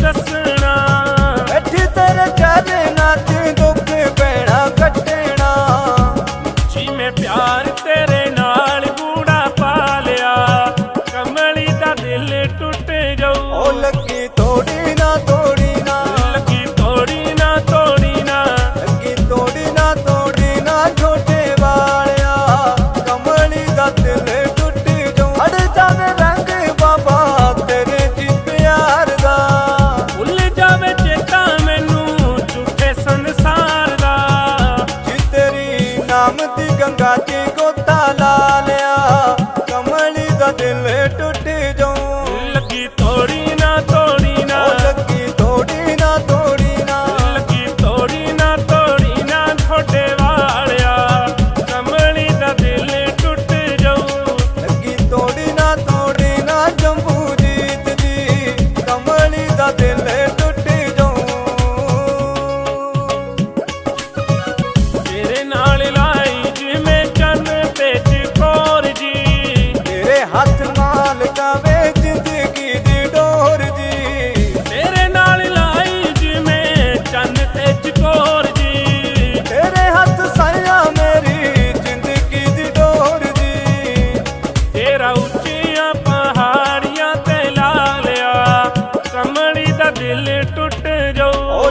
ਦੱਸਣਾ। ਤੇਰੇ ਚਰਨਾ ਚ ਦੁੱਖ ਪੈਣਾ ਕੱਟਣਾ। ਪਿਆਰ ਤੇਰੇ ਗੰਗਾ 'ਚ ਗੋਤਾ ਲਾ ਲਿਆ। ਕਮਲ ਦਾ ਦਿਲ ਟੁੱਟ ਜੋ ਹੱਥ ਨਾਲ ਕਾਵੇ ਜ਼ਿੰਦਗੀ ਦੀ ਡੋਰ ਜੀ। ਤੇਰੇ ਨਾਲ ਲਾਈ ਜਿਵੇਂ ਚੰਨ ਤੇ ਚਕੋਰ ਜੀ। ਤੇਰੇ ਹੱਥ ਸਾਇਆ ਮੇਰੀ ਜ਼ਿੰਦਗੀ ਦੀ ਡੋਰ ਜੀ। ਤੇਰਾ ਉੱਚੀਆਂ ਪਹਾੜੀਆਂ ਤੇ ਲਾ ਲਿਆ। ਕਮਲੀ ਦਾ ਦਿਲ ਟੁੱਟ ਜਾਊ।